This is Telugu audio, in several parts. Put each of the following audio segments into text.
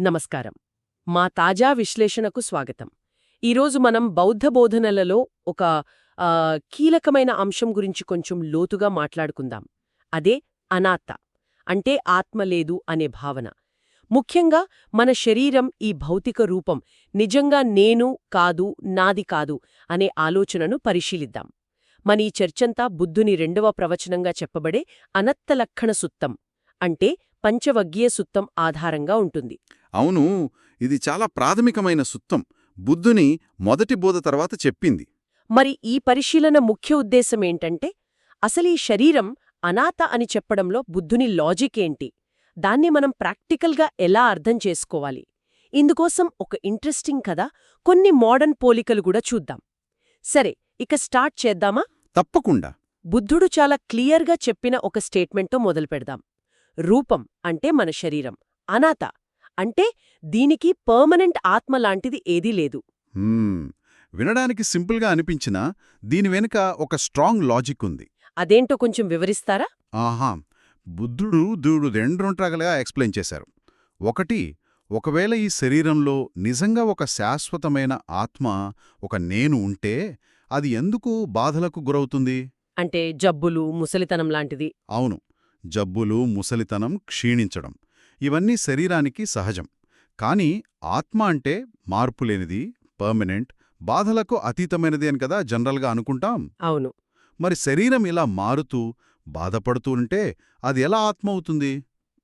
నమస్కారం. మా తాజా విశ్లేషణకు స్వాగతం. ఈరోజు మనం బౌద్ధ బోధనలలో ఒక కీలకమైన అంశం గురించి కొంచెం లోతుగా మాట్లాడుకుందాం. అదే అనాత్త అంటే ఆత్మ లేదు అనే భావన. ముఖ్యంగా మన శరీరం ఈ భౌతిక రూపం నిజంగా నేను కాదు నాది కాదు అనే ఆలోచనను పరిశీలిద్దాం. మన ఈ చర్చంతా బుద్ధుని రెండవ ప్రవచనంగా చెప్పబడే అనత్తలక్షణ సుత్తం అంటే పంచవగ్గీయ సుత్తం ఆధారంగా ఉంటుంది. అవును ఇది చాలా ప్రాథమికమైన సుత్తం. బుద్ధుని మొదటి బోధ తర్వాత చెప్పింది. మరి ఈ పరిశీలన ముఖ్య ఉద్దేశమేంటంటే అసలీ శరీరం అనాథ అని చెప్పడంలో బుద్ధుని లాజిక్ ఏంటి? దాన్ని మనం ప్రాక్టికల్గా ఎలా అర్థం చేసుకోవాలి? ఇందుకోసం ఒక ఇంట్రెస్టింగ్ కథ కొన్ని మోడర్న్ పోలికలు కూడా చూద్దాం. సరే ఇక స్టార్ట్ చేద్దామా? తప్పకుండా. బుద్ధుడు చాలా క్లియర్గా చెప్పిన ఒక స్టేట్మెంట్తో మొదలుపెడదాం. రూపం అంటే మన శరీరం. అనాథ అంటే దీనికి పర్మనెంట్ ఆత్మ లాంటిది ఏదీ లేదు. వినడానికి సింపుల్గా అనిపించినా దీని వెనుక ఒక స్ట్రాంగ్ లాజిక్ ఉంది. అదేంటో కొంచెం వివరిస్తారా? ఆహా! బుద్ధుడు దూడు రెండు రకాలుగా ఎక్స్ప్లెయిన్ చేశారు. ఒకటి ఒకవేళ ఈ శరీరంలో నిజంగా ఒక శాశ్వతమైన ఆత్మ ఒక నేను ఉంటే అది ఎందుకు బాధలకు గురవుతుంది? అంటే జబ్బులు ముసలితనం లాంటిది. అవును. జబ్బులు ముసలితనం క్షీణించడం. ఇవన్నీ శరీరానికి సహజం. కాని ఆత్మ అంటే మార్పులేనిది పర్మనెంట్ బాధలకు అతీతమైనది అని కదా జనరల్గా అనుకుంటాం? అవును. మరి శరీరం ఇలా మారుతూ బాధపడుతూ ఉంటే అది ఎలా ఆత్మ అవుతుంది?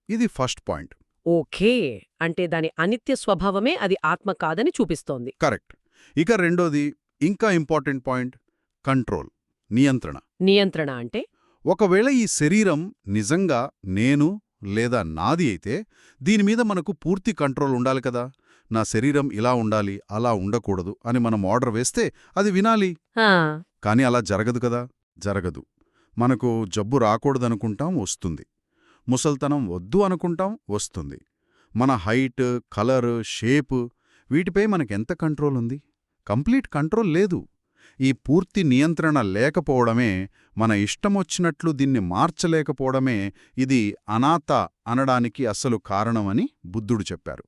ఇది ఫస్ట్ పాయింట్. ఓకే. అంటే దాని అనిత్య స్వభావమే అది ఆత్మ కాదని చూపిస్తోంది. కరెక్ట్. ఇక రెండోది ఇంకా ఇంపార్టెంట్ పాయింట్ కంట్రోల్ నియంత్రణ. నియంత్రణ అంటే? ఒకవేళ ఈ శరీరం నిజంగా నేను లేదా నాది అయితే దీనిమీద మనకు పూర్తి కంట్రోల్ ఉండాలి కదా. నా శరీరం ఇలా ఉండాలి అలా ఉండకూడదు అని మనం ఆర్డర్ వేస్తే అది వినాలి. కానీ అలా జరగదు కదా. జరగదు. మనకు జబ్బు రాకూడదనుకుంటాం వస్తుంది. ముసల్తనం వద్దు అనుకుంటాం వస్తుంది. మన హైట్ కలర్ షేప్ వీటిపై మనకెంత కంట్రోల్ ఉంది? కంప్లీట్ కంట్రోల్ లేదు. ఈ పూర్తి నియంత్రణ లేకపోవడమే మన ఇష్టమొచ్చినట్లు దీన్ని మార్చలేకపోవడమే ఇది అనాథ అనడానికి అసలు కారణమని బుద్ధుడు చెప్పారు.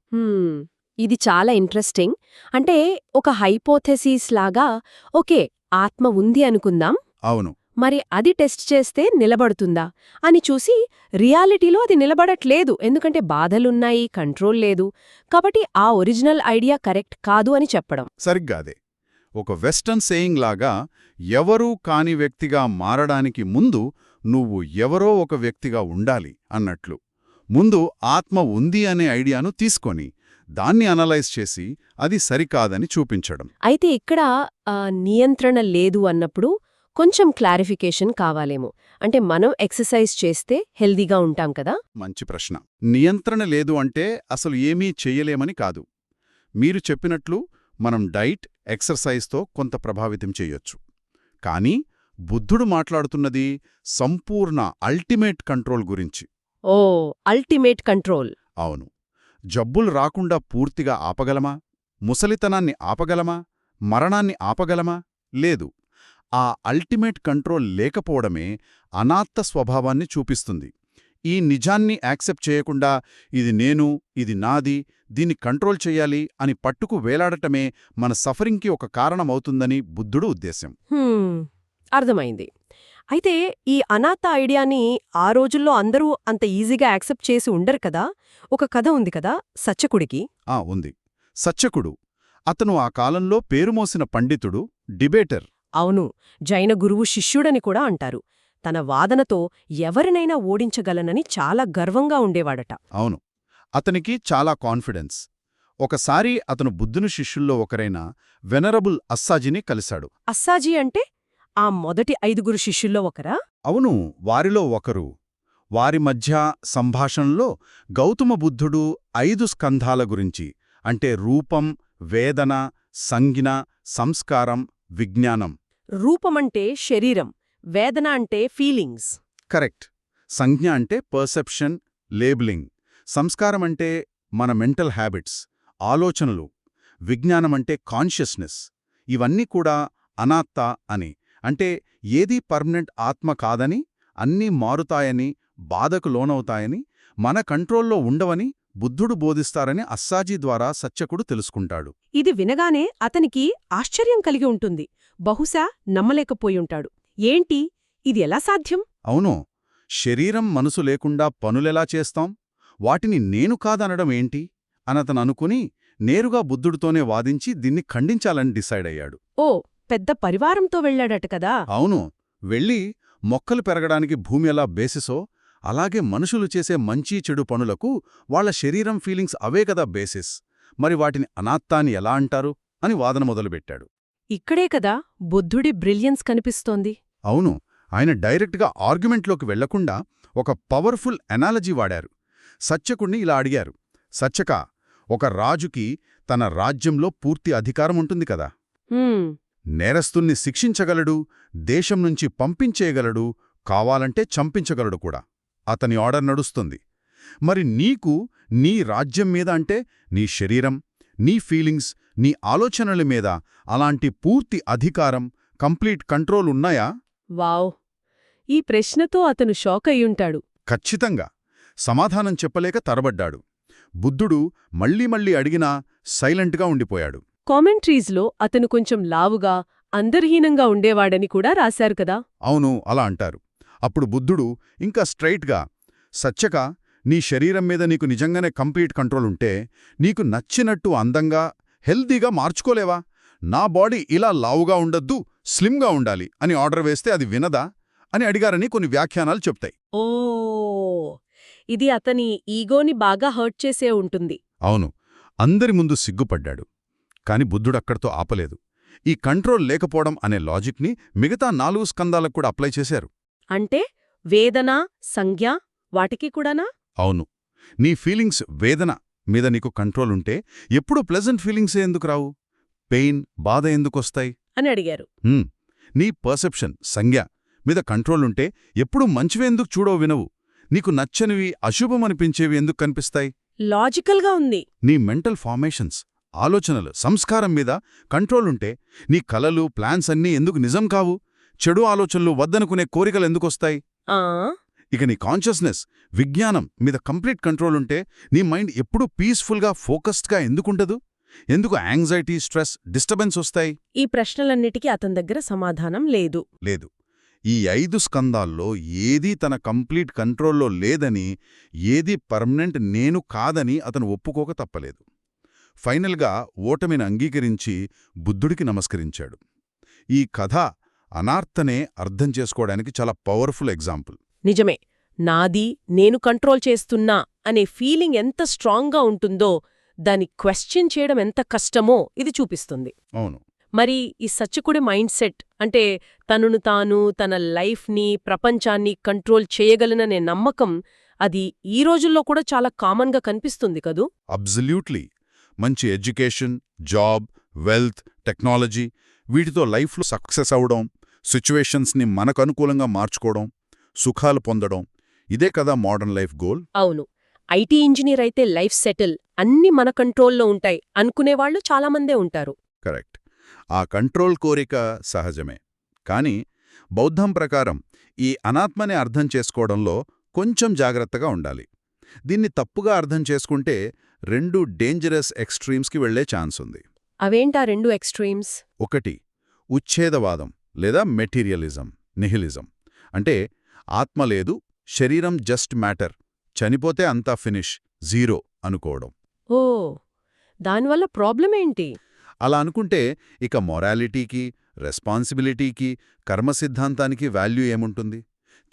ఇది చాలా ఇంట్రెస్టింగ్. అంటే ఒక హైపోథెసిస్ లాగా ఓకే ఆత్మ ఉంది అనుకుందాం. అవును. మరి అది టెస్ట్ చేస్తే నిలబడుతుందా? అని చూసి రియాలిటీలో అది నిలబడట్లేదు. ఎందుకంటే బాధలున్నాయి కంట్రోల్ లేదు. కాబట్టి ఆ ఒరిజినల్ ఐడియా కరెక్ట్ కాదు అని చెప్పడం. సరిగ్గా అదే. ఒక వెస్టర్న్ సేయింగ్ లాగా ఎవరూ కాని వ్యక్తిగా మారడానికి ముందు నువ్వు ఎవరో ఒక వ్యక్తిగా ఉండాలి అన్నట్లు. ముందు ఆత్మ ఉంది అనే ఐడియాను తీసుకొని దాన్ని అనలైజ్ చేసి అది సరికాదని చూపించడం. అయితే ఇక్కడ నియంత్రణ లేదు అన్నప్పుడు కొంచెం క్లారిఫికేషన్ కావాలేమో. అంటే మనం ఎక్సర్సైజ్ చేస్తే హెల్దీగా ఉంటాం కదా? మంచి ప్రశ్న. నియంత్రణ లేదు అంటే అసలు ఏమీ చెయ్యలేమని కాదు. మీరు చెప్పినట్లు మనం డైట్ ఎక్సర్సైజ్తో కొంత ప్రభావితం చేయొచ్చు. కానీ బుద్ధుడు మాట్లాడుతున్నది సంపూర్ణ అల్టిమేట్ కంట్రోల్ గురించి. ఓ అల్టిమేట్ కంట్రోల్. అవును. జబ్బులు రాకుండా పూర్తిగా ఆపగలమా? ముసలితనాన్ని ఆపగలమా? మరణాన్ని ఆపగలమా? లేదు. ఆ అల్టిమేట్ కంట్రోల్ లేకపోవడమే అనాత్త స్వభావాన్ని చూపిస్తుంది. ఈ నిజాన్ని యాక్సెప్ట్ చేయకుండా ఇది నేను ఇది నాది దీన్ని కంట్రోల్ చెయ్యాలి అని పట్టుకు వేలాడటమే మన సఫరింగ్కి ఒక కారణమవుతుందని బుద్ధుడు ఉద్దేశం అర్థమైంది. అయితే ఈ అనాథ ఐడియాని ఆ రోజుల్లో అందరూ అంత ఈజీగా యాక్సెప్ట్ చేసి ఉండరు కదా? ఒక కథ ఉంది కదా సచ్చకుడికి ఆ ఉంది. సచ్చకుడు అతను ఆ కాలంలో పేరుమోసిన పండితుడు డిబేటర్. అవును జైన గురువు శిష్యుడని కూడా అంటారు. తన వాదనతో ఎవరినైనా ఓడించగలనని చాలా గర్వంగా ఉండేవాడట. అవును. అతనికి చాలా కాన్ఫిడెన్స్. ఒకసారి అతను బుద్ధుని శిష్యుల్లో ఒకరైన వెనరబుల్ అస్సాజిని కలిశాడు. అస్సాజీ అంటే ఆ మొదటి ఐదుగురు శిష్యుల్లో ఒకరా? అవును వారిలో ఒకరు. వారి మధ్య సంభాషణలో గౌతమ బుద్ధుడు ఐదు స్కంధాల గురించి అంటే రూపం వేదన సంజ్ఞ సంస్కారం విజ్ఞానం. రూపమంటే శరీరం. వేదన అంటే ఫీలింగ్స్ కరెక్ట్ సంజ్ఞ అంటే పర్సెప్షన్ లేబులింగ్ సంస్కారం అంటే మన మెంటల్ హ్యాబిట్స్ ఆలోచనలు. విజ్ఞానమంటే కాన్షియస్నెస్ ఇవన్నీ కూడా అనాత్త అని. అంటే ఏదీ పర్మనెంట్ ఆత్మ కాదని అన్నీ మారుతాయని బాధకు లోనవుతాయని మన కంట్రోల్లో ఉండవని బుద్ధుడు బోధిస్తారని అస్సాజీ ద్వారా సత్యకుడు తెలుసుకుంటాడు. ఇది వినగానే అతనికి ఆశ్చర్యం కలిగి ఉంటుంది. బహుశా నమ్మలేకపోయుంటాడు ఏంటి? ఇది ఎలా సాధ్యం? అవును. శరీరం మనసు లేకుండా పనులెలా చేస్తాం? వాటిని నేను కాదనడం ఏంటి? అనతను అనుకుని నేరుగా బుద్ధుడితోనే వాదించి దీన్ని ఖండించాలని డిసైడ్ అయ్యాడు. ఓ పెద్ద పరివారంతో వెళ్ళాడట కదా? అవును. వెళ్ళి మొక్కలు పెరగడానికి భూమి ఎలా బేసిసో అలాగే మనుషులు చేసే మంచి చెడు పనులకు వాళ్ళ శరీరం ఫీలింగ్స్ అవే కదా బేసిస్. మరి వాటిని అనాత్తాని ఎలా అంటారు? అని వాదన మొదలుపెట్టాడు. ఇక్కడే కదా బుద్ధుడి బ్రిలియన్స్ కనిపిస్తోంది. అవును ఆయన డైరెక్ట్గా ఆర్గ్యుమెంట్లోకి వెళ్ళకుండా ఒక పవర్ఫుల్ ఎనాలజీ వాడారు. సత్యకుణ్ణి ఇలా అడిగారు సత్యక ఒక రాజుకి తన రాజ్యంలో పూర్తి అధికారం ఉంటుంది కదా. హ్మ్, నేరస్తుల్ని శిక్షించగలడు దేశం నుంచి పంపించేయగలడు కావాలంటే చంపించగలడు కూడా. అతని ఆర్డర్ నడుస్తుంది. మరి నీకు నీ రాజ్యం మీద అంటే నీ శరీరం నీ ఫీలింగ్స్ నీ ఆలోచనల మీద అలాంటి పూర్తి అధికారం కంప్లీట్ కంట్రోల్ ఉన్నాయా? వావ్. ఈ ప్రశ్నతో అతను షాక్ అయ్యుంటాడు. ఖచ్చితంగా. సమాధానం చెప్పలేక తరబడ్డాడు. బుద్ధుడు మళ్ళీ మళ్ళీ అడిగినా సైలెంట్గా ఉండిపోయాడు. కామెంట్రీస్లో అతను కొంచెం లావుగా అంతర్హీనంగా ఉండేవాడని కూడా రాశారు కదా? అవును అలా అంటారు. అప్పుడు బుద్ధుడు ఇంకా స్ట్రైట్గా సత్యక నీ శరీరం మీద నీకు నిజంగానే కంప్లీట్ కంట్రోల్ ఉంటే నీకు నచ్చినట్టు అందంగా హెల్దీగా మార్చుకోలేవా? నా బాడీ ఇలా లావుగా ఉండొద్దు స్లిమ్గా ఉండాలి అని ఆర్డర్ వేస్తే అది వినదా అని అడిగారని కొన్ని వ్యాఖ్యానాలు చెప్తాయి. ఓ! ఇది అతని ఈగోని బాగా హర్ట్ చేసే ఉంటుంది. అవును అందరి ముందు సిగ్గుపడ్డాడు. కాని బుద్ధుడక్కడితో ఆపలేదు. ఈ కంట్రోల్ లేకపోవడం అనే లాజిక్ని మిగతా నాలుగు స్కందాలకు కూడా అప్లై చేశారు. అంటే వేదన సంజ్ఞ వాటికి కూడానా? అవును. నీ ఫీలింగ్స్ వేదన మీద నీకు కంట్రోల్ ఉంటే ఎప్పుడూ ప్లెజెంట్ ఫీలింగ్సే ఎందుకు రావు? పెయిన్ బాధ ఎందుకొస్తాయి అని అడిగారు. నీ పర్సెప్షన్ సంజ్ఞ మీద కంట్రోల్ ఉంటే ఎప్పుడూ మంచివే ఎందుకు చూడో వినవు. నీకు నచ్చనివి అశుభమనిపించేవి ఎందుకు కనిపిస్తాయి? లాజికల్గా ఉంది. నీ మెంటల్ ఫార్మేషన్స్ ఆలోచనలు సంస్కారం మీద కంట్రోల్ ఉంటే నీ కలలు ప్లాన్స్ అన్నీ ఎందుకు నిజం కావు? చెడు ఆలోచనలు వద్దనుకునే కోరికలు ఎందుకొస్తాయి? ఇక నీ కాన్షియస్నెస్ విజ్ఞానం మీద కంప్లీట్ కంట్రోల్ ఉంటే నీ మైండ్ ఎప్పుడూ పీస్ఫుల్గా ఫోకస్డ్గా ఎందుకుండదు ఎందుకు యాంగ్జైటీ స్ట్రెస్ డిస్టర్బెన్స్ వస్తాయి? ఈ ప్రశ్నలన్నిటికీ అతని దగ్గర సమాధానం లేదు. లేదు. ఈ ఐదు స్కందాల్లో ఏదీ తన కంప్లీట్ కంట్రోల్లో లేదని ఏదీ పర్మనెంట్ నేను కాదని అతను ఒప్పుకోక తప్పలేదు. ఫైనల్గా ఓటమిని అంగీకరించి బుద్ధుడికి నమస్కరించాడు. ఈ కథ అనార్తనే అర్థం చేసుకోవడానికి చాలా పవర్ఫుల్ ఎగ్జాంపుల్ నిజమే. నాది నేను కంట్రోల్ చేస్తున్నా అనే ఫీలింగ్ ఎంత స్ట్రాంగ్గా ఉంటుందో దాన్ని క్వశ్చన్ చేయడం ఎంత కష్టమో ఇది చూపిస్తుంది. అవును. మరి ఈ సచ్చకుడి మైండ్ సెట్ అంటే తనను తాను తన లైఫ్ని ప్రపంచాన్ని కంట్రోల్ చేయగలననే నమ్మకం అది ఈ రోజుల్లో కూడా చాలా కామన్గా కనిపిస్తుంది కదూ? అబ్జల్యూట్లీ మంచి ఎడ్యుకేషన్ జాబ్ వెల్త్ టెక్నాలజీ వీటితో లైఫ్లో సక్సెస్ అవడం సిచ్యువేషన్స్ని మనకు అనుకూలంగా మార్చుకోవడం సుఖాలు పొందడం ఇదే కదా మోడర్న్ లైఫ్ గోల్? అవును. ఐటీ ఇంజనీర్ అయితే లైఫ్ సెటిల్ అన్ని మన కంట్రోల్లో ఉంటాయి అనుకునేవాళ్ళు చాలామందే ఉంటారు. కరెక్ట్. ఆ కంట్రోల్ కోరిక సహజమే. కానీ బౌద్ధం ప్రకారం ఈ అనాత్మని అర్థం చేసుకోవడంలో కొంచెం జాగ్రత్తగా ఉండాలి. దీన్ని తప్పుగా అర్థం చేసుకుంటే రెండు డేంజరస్ ఎక్స్ట్రీమ్స్కి వెళ్ళే ఛాన్స్ ఉంది అవేంటా రెండు ఎక్స్ట్రీమ్స్? ఒకటి ఉచ్ఛేదవాదం లేదా మెటీరియలిజం నిహిలిజం. అంటే ఆత్మ లేదు శరీరం జస్ట్ మ్యాటర్. చనిపోతే అంతా ఫినిష్ జీరో అనుకోవడం. ఓ దానివల్ల ప్రాబ్లం ఏంటి అలా అనుకుంటే ఇక మొరాలిటీకి రెస్పాన్సిబిలిటీకి కర్మ సిద్ధాంతానికి వాల్యూ ఏముంటుంది?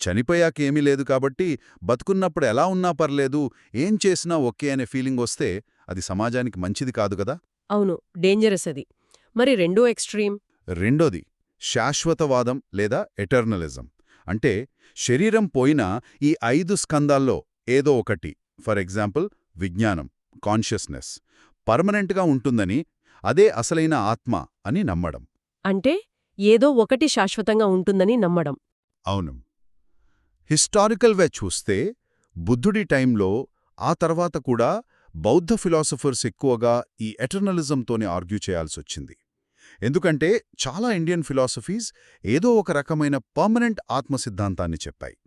చనిపోయాకేమీ లేదు కాబట్టి బతుకున్నప్పుడు ఎలా ఉన్నా పర్లేదు ఏం చేసినా ఓకే అనే ఫీలింగ్ వస్తే అది సమాజానికి మంచిది కాదు కదా? అవును డేంజరస్ అది. మరి రెండో ఎక్స్ట్రీమ్? రెండోది శాశ్వతవాదం లేదా ఎటర్నలిజం. అంటే శరీరం పోయినా ఈ ఐదు స్కందాల్లో ఏదో ఒకటి. ఫర్ ఎగ్జాంపుల్ విజ్ఞానం కాన్షియస్నెస్. పర్మనెంట్గా ఉంటుందని అదే అసలైన ఆత్మ అని నమ్మడం. అంటే ఏదో ఒకటి శాశ్వతంగా ఉంటుందని నమ్మడం. అవును. హిస్టారికల్వే చూస్తే బుద్ధుడి టైంలో ఆ తర్వాత కూడా బౌద్ధ ఫిలాసఫర్స్ ఎక్కువగా ఈ ఎటర్నలిజంతోనే ఆర్గ్యూ చేయాల్సొచ్చింది. ఎందుకంటే చాలా ఇండియన్ ఫిలాసఫీస్ ఏదో ఒక రకమైన పర్మనెంట్ ఆత్మ సిద్ధాంతాన్ని చెప్పాయి.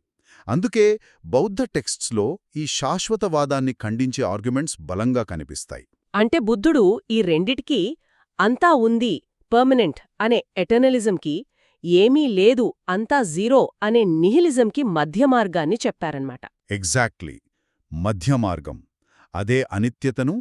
అందుకే బౌద్ధ టెక్స్ట్స్లో ఈ శాశ్వతవాదాన్ని ఖండించే ఆర్గ్యుమెంట్స్ బలంగా కనిపిస్తాయి. అంటే బుద్ధుడు ఈ రెండిటికీ అంతా ఉంది పర్మనెంట్ అనే ఎటర్నలిజంకి ఏమీ లేదు అంతా జీరో అనే నిహిలిజంకి మధ్య మార్గాన్ని చెప్పారన్నమాట. ఎగ్జాక్ట్లీ. మధ్యమార్గం అదే అనిత్యతను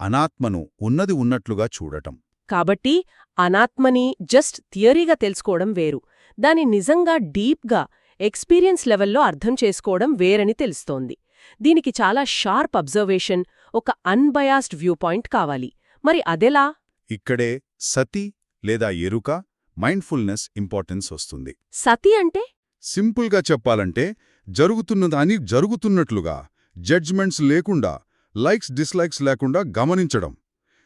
అనాత్మను ఉన్నది ఉన్నట్లుగా చూడటం. కాబట్టి అనాత్మని జస్ట్ థియరీగా తెలుసుకోవడం వేరు. దాని నిజంగా డీప్గా ఎక్స్పీరియన్స్ లెవెల్లో అర్థం చేసుకోవడం వేరని తెలుస్తోంది. దీనికి చాలా షార్ప్ అబ్జర్వేషన్ ఒక అన్బయాస్డ్ వ్యూ పాయింట్ కావాలి. మరి అదెలా? ఇక్కడే సతి లేదా ఎరుక మైండ్ఫుల్నెస్ ఇంపార్టెన్స్ వస్తుంది. సతి అంటే? సింపుల్గా చెప్పాలంటే జరుగుతున్నదాని జరుగుతున్నట్లుగా జడ్జ్మెంట్స్ లేకుండా లైక్స్ డిస్లైక్స్ లేకుండా గమనించడం.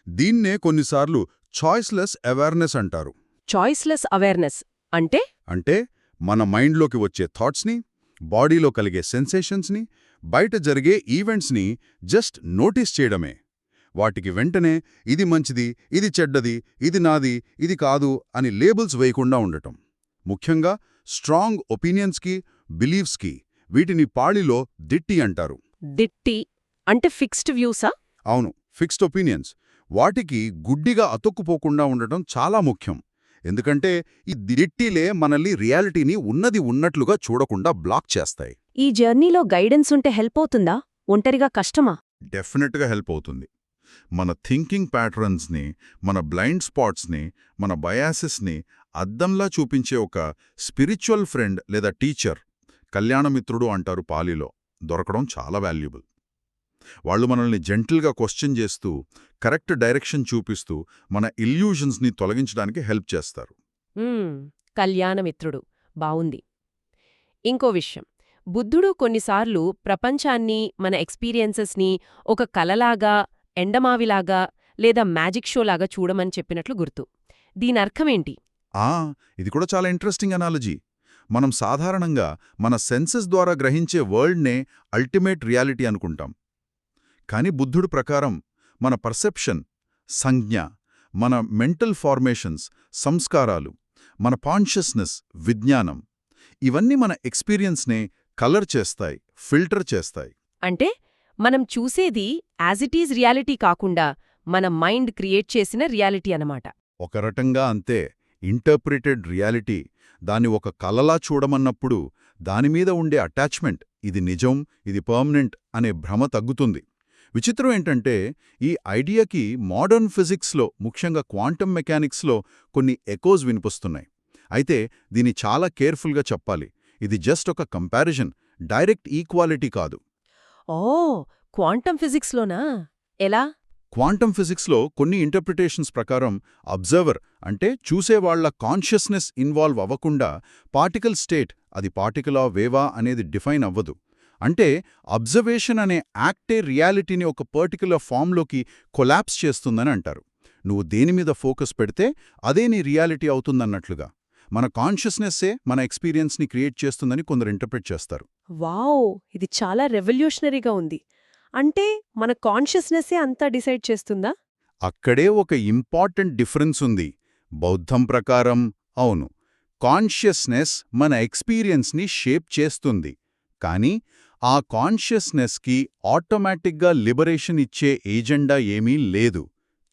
దీన్నే కొన్నిసార్లు చాయిస్లెస్ అవేర్నెస్ అంటారు. చాయిస్లెస్ అవేర్నెస్ అంటే? అంటే మన మైండ్లోకి వచ్చే థాట్స్ని బాడీలో కలిగే సెన్సేషన్స్ని బయట జరిగే ఈవెంట్స్ని జస్ట్ నోటీస్ చేయడమే. వాటికి వెంటనే ఇది మంచిది ఇది చెడ్డది ఇది నాది ఇది కాదు అని లేబుల్స్ వేయకుండా ఉండటం. ముఖ్యంగా స్ట్రాంగ్ ఒపీనియన్స్కి బిలీవ్స్కి వీటిని పాళిలో దిట్టి అంటారు. దిట్టి అంటే ఫిక్స్డ్ వ్యూసా? అవును ఫిక్స్డ్ ఒపీనియన్స్. వాటికి గుడ్డిగా అతుక్కుపోకుండా ఉండటం చాలా ముఖ్యం. ఎందుకంటే ఈ దిట్టిలే మనల్ని రియాలిటీని ఉన్నది ఉన్నట్లుగా చూడకుండా బ్లాక్ చేస్తాయి. ఈ జర్నీలో గైడెన్స్ ఉంటే హెల్ప్ అవుతుందా? ఒంటరిగా కష్టమా? డెఫినెట్గా హెల్ప్ అవుతుంది. మన థింకింగ్ ప్యాటర్న్స్ని మన బ్లైండ్ స్పాట్స్ని మన బయాసెస్ని అద్దంలా చూపించే ఒక స్పిరిచువల్ ఫ్రెండ్ లేదా టీచర్ కళ్యాణమిత్రుడు అంటారు పాలిలో. దొరకడం చాలా వాల్యుబుల్. వాళ్ళు మనల్ని జెంటిల్గా క్వశ్చన్ చేస్తూ కరెక్ట్ డైరెక్షన్ చూపిస్తూ మన ఇల్యూషన్స్ని తొలగించడానికి హెల్ప్ చేస్తారు. కళ్యాణమిత్రుడు. బావుంది. ఇంకో విషయం. బుద్ధుడు కొన్నిసార్లు ప్రపంచాన్ని మన ఎక్స్పీరియన్సెస్ని ఒక కలలాగా ఎండమావిలాగా లేదా మ్యాజిక్ షోలాగా చూడమని చెప్పినట్లు గుర్తు. దీనర్థమేంటి ఆ! ఇది కూడా చాలా ఇంట్రెస్టింగ్ అనాలజీ. మనం సాధారణంగా మన సెన్సెస్ ద్వారా గ్రహించే వరల్డ్నే అల్టిమేట్ రియాలిటీ అనుకుంటాం. కానీ బుద్ధుడు ప్రకారం మన పర్సెప్షన్ సంజ్ఞ మన మెంటల్ ఫార్మేషన్స్ సంస్కారాలు మన కాన్షియస్నెస్ విజ్ఞానం ఇవన్నీ మన ఎక్స్పీరియన్స్నే కలర్ చేస్తాయి ఫిల్టర్ చేస్తాయి. అంటే మనం చూసేది యాజ్ ఇట్ ఈజ్ రియాలిటీ కాకుండా మన మైండ్ క్రియేట్ చేసిన రియాలిటీ అనమాట ఒక రకంగా అంతే ఇంటర్ప్రిటెడ్ రియాలిటీ దాన్ని ఒక కలలా చూడమన్నప్పుడు దానిమీద ఉండే అటాచ్మెంట్ ఇది నిజం ఇది పర్మనెంట్ అనే భ్రమ తగ్గుతుంది. విచిత్రం ఏంటంటే ఈ ఐడియాకి మోడర్న్ ఫిజిక్స్లో ముఖ్యంగా క్వాంటమ్ మెకానిక్స్లో కొన్ని ఎకోస్ వినిపిస్తున్నాయి. అయితే దీన్ని చాలా కేర్ఫుల్గా చెప్పాలి. ఇది జస్ట్ ఒక కంపారిజన్ డైరెక్ట్ ఈక్వాలిటీ కాదు. ఓ! క్వాంటమ్ ఫిజిక్స్లోనా? ఎలా? క్వాంటమ్ ఫిజిక్స్లో కొన్ని ఇంటర్ప్రిటేషన్స్ ప్రకారం అబ్జర్వర్ అంటే చూసేవాళ్ళ కాన్షియస్నెస్ ఇన్వాల్వ్ అవ్వకుండా పార్టికల్ స్టేట్ అది పార్టికలా వేవా అనేది డిఫైన్ అవ్వదు. అంటే అబ్జర్వేషన్ అనే యాక్టే రియాలిటీని ఒక పర్టికులర్ ఫామ్లోకి కొలాప్స్ చేస్తుందని అంటారు. నువ్వు దేనిమీద ఫోకస్ పెడితే అదే నీ రియాలిటీ అవుతుందన్నట్లుగా. మన కాన్షియస్నెస్సే మన ఎక్స్పీరియన్స్ని క్రియేట్ చేస్తుందని కొందరు ఇంటర్ప్రిట్ చేస్తారు. వావ్! ఇది చాలా రెవల్యూషనరీగా ఉంది. అంటే మన కాన్షియస్నెస్సే అంతా డిసైడ్ చేస్తుందా? అక్కడే ఒక ఇంపార్టెంట్ డిఫరెన్స్ ఉంది. బౌద్ధం ప్రకారం అవును. కాన్షియస్నెస్ మన ఎక్స్పీరియన్స్ని షేప్ చేస్తుంది. కానీ ఆ కాన్షియస్నెస్కి ఆటోమేటిక్గా లిబరేషన్ ఇచ్చే ఏజెండా ఏమీ లేదు.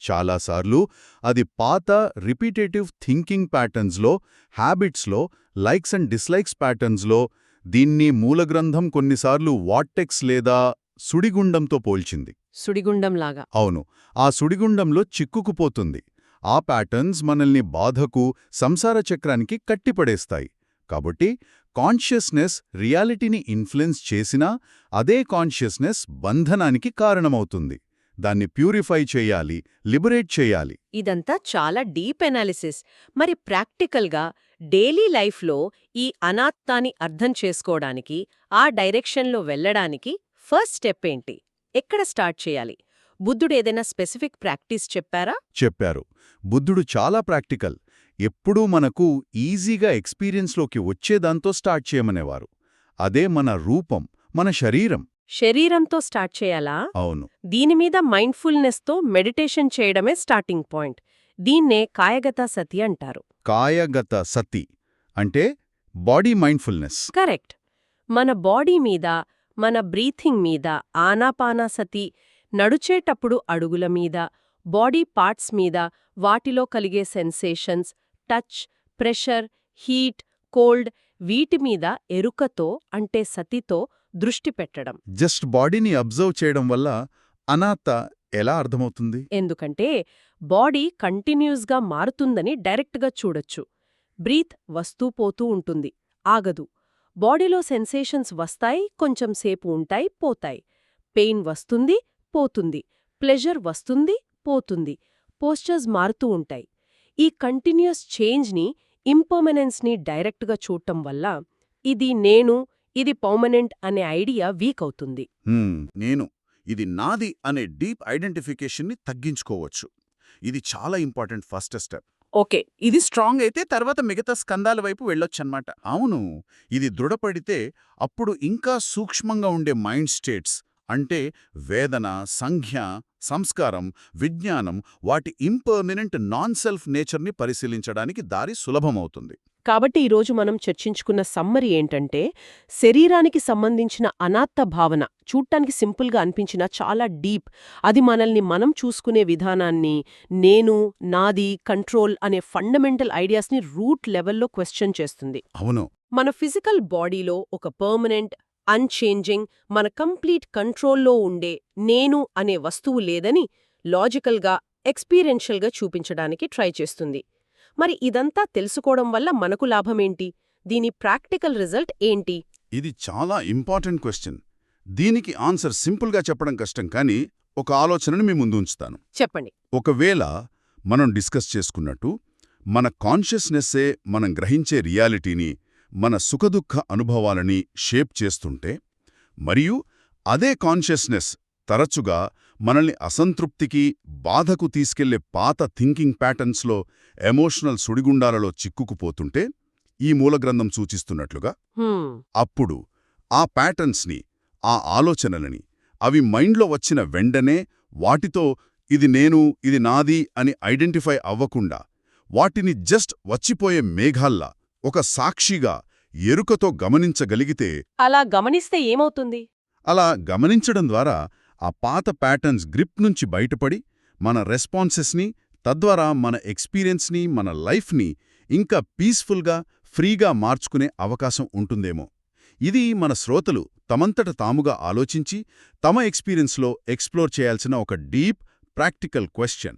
చాలాసార్లు అది పాత రిపీటేటివ్ థింకింగ్ ప్యాటర్న్స్లో హ్యాబిట్స్లో లైక్స్ అండ్ డిస్లైక్స్ ప్యాటర్న్స్లో దీన్ని మూలగ్రంథం కొన్నిసార్లు వాట్టెక్స్ లేదా సుడిగుండంతో పోల్చింది. సుడిగుండంలాగా. అవును ఆ సుడిగుండంలో చిక్కుకుపోతుంది. ఆ ప్యాటర్న్స్ మనల్ని బాధకు సంసార చక్రానికి కట్టిపడేస్తాయి. కాబట్టి కాన్షియస్నెస్ రియాలిటీని ఇన్ఫ్లుయెన్స్ చేసినా అదే కాన్షియస్నెస్ బంధనానికి కారణమవుతుంది. దాన్ని ప్యూరిఫై చేయాలి లిబరేట్ చేయాలి. ఇదంతా చాలా డీప్ ఎనాలిసిస్. మరి ప్రాక్టికల్గా డైలీ లైఫ్లో ఈ అనాత్తాన్ని అర్థం చేసుకోవడానికి ఆ డైరెక్షన్లో వెళ్ళడానికి ఫస్ట్ స్టెప్ ఏంటి? ఎక్కడ స్టార్ట్ చేయాలి? బుద్ధుడు ఏదైనా స్పెసిఫిక్ ప్రాక్టీస్ చెప్పారా? చెప్పారు. బుద్ధుడు చాలా ప్రాక్టికల్. ఎప్పుడూ మనకు ఈజీగా ఎక్స్పీరియన్స్లోకి వచ్చేదాంతో స్టార్ట్ చేయమనేవారు. అదే మన రూపం మన శరీరం. శరీరంతో స్టార్ట్ చేయాలా? అవును. దీనిమీద మైండ్ఫుల్నెస్తో మెడిటేషన్ చేయడమే స్టార్టింగ్ పాయింట్. దీన్నే కాయగత సతి అంటారు. కాయగత సతి అంటే బాడీ మైండ్ఫుల్నెస్. కరెక్ట్. మన బాడీ మీద మన బ్రీథింగ్ మీద ఆనాపానాసతి నడుచేటప్పుడు అడుగుల మీద బాడీ పార్ట్స్ మీద వాటిలో కలిగే sensations touch pressure heat cold వీటి మీద ఎరుకతో అంటే సతితో దృష్టి పెట్టడం. జస్ట్ బాడీని అబ్జర్వ్ చేయడం వల్ల అనాత్త ఎలా అర్థమవుతుంది? ఎందుకంటే బాడీ కంటిన్యూస్గా మారుతుందని డైరెక్ట్గా చూడొచ్చు. బ్రీత్ వస్తూ పోతూ ఉంటుంది. ఆగదు. బాడీలో సెన్సేషన్స్ వస్తాయి కొంచెం సేపు ఉంటాయి పోతాయి. పెయిన్ వస్తుంది పోతుంది. ప్లెజర్ వస్తుంది పోతుంది. పోస్చర్స్ మారుతూ ఉంటాయి. ఈ కంటిన్యూస్ చేంజ్ని ఇంపర్మనెన్స్ని డైరెక్ట్గా చూడటం వల్ల ఇది నేను ఇది పర్మనెంట్ అనే ఐడియా వీక్ అవుతుంది. నేను ఇది నాది అనే డీప్ ఐడెంటిఫికేషన్ని తగ్గించుకోవచ్చు. ఇది చాలా ఇంపార్టెంట్ ఫస్ట్ స్టెప్ ఓకే ఇది స్ట్రాంగ్ అయితే తర్వాత మిగతా స్కందాల వైపు వెళ్ళొచ్చన్నమాట. అవును ఇది దృఢపడితే అప్పుడు ఇంకా సూక్ష్మంగా ఉండే మైండ్ స్టేట్స్ అంటే వేదన సంఖ్య సంస్కారం విజ్ఞానం వాటి ఇంపర్మినెంట్ నాన్ సెల్ఫ్ నేచర్ని పరిశీలించడానికి దారి సులభమవుతుంది. కాబట్టి ఈరోజు మనం చర్చించుకున్న సమ్మరి ఏంటంటే శరీరానికి సంబంధించిన అనాత్త భావన చూడ్డానికి సింపుల్గా అనిపించిన చాలా డీప్. అది మనల్ని మనం చూసుకునే విధానాన్ని నేను నాది కంట్రోల్ అనే ఫండమెంటల్ ఐడియాస్ని రూట్ లెవెల్లో క్వశ్చన్ చేస్తుంది. అవును. మన ఫిజికల్ బాడీలో ఒక పర్మనెంట్ అన్చేంజింగ్ మన కంప్లీట్ కంట్రోల్లో ఉండే నేను అనే వస్తువు లేదని లాజికల్గా ఎక్స్పీరియన్షియల్గా చూపించడానికి ట్రై చేస్తుంది. మరి ఇదంతా తెలుసుకోవడం వల్ల మనకు లాభమేంటి? దీని ప్రాక్టికల్ రిజల్ట్ ఏంటి? ఇది చాలా ఇంపార్టెంట్ క్వశ్చన్ దీనికి ఆన్సర్ సింపుల్గా చెప్పడం కష్టం కానీ ఒక ఆలోచనని మీ ముందు ఉంచుతాను. చెప్పండి. ఒకవేళ మనం డిస్కస్ చేసుకున్నట్టు మన కాన్షియస్నెస్సే మనం గ్రహించే రియాలిటీని మన సుఖదుఖ అనుభవాలని షేప్ చేస్తుంటే మరియు అదే కాన్షియస్నెస్ తరచుగా మనల్ని అసంతృప్తికి బాధకు తీసుకెళ్ళే పాత థింకింగ్ ప్యాటర్న్స్లో ఎమోషనల్ సుడిగుండాలలో చిక్కుకుపోతుంటే ఈ మూలగ్రంథం సూచిస్తున్నట్లుగా అప్పుడు ఆ ప్యాటర్న్స్ని ఆ ఆలోచనలని అవి మైండ్లో వచ్చిన వెండనే వాటితో ఇది నేను ఇది నాది అని ఐడెంటిఫై అవ్వకుండా వాటిని జస్ట్ వచ్చిపోయే మేఘాల్లా ఒక సాక్షిగా ఎరుకతో గమనించగలిగితే అలా గమనిస్తే ఏమవుతుంది? అలా గమనించడం ద్వారా ఆ పాత ప్యాటర్న్స్ గ్రిప్ నుంచి బయటపడి మన రెస్పాన్సెస్ని తద్వారా మన ఎక్స్పీరియన్స్ని మన లైఫ్ని ఇంకా పీస్ఫుల్గా ఫ్రీగా మార్చుకునే అవకాశం ఉంటుందేమో. ఇది మన శ్రోతలు తమంతట తాముగా ఆలోచించి తమ ఎక్స్పీరియన్స్లో ఎక్స్ప్లోర్ చేయాల్సిన ఒక డీప్ ప్రాక్టికల్ క్వశ్చన్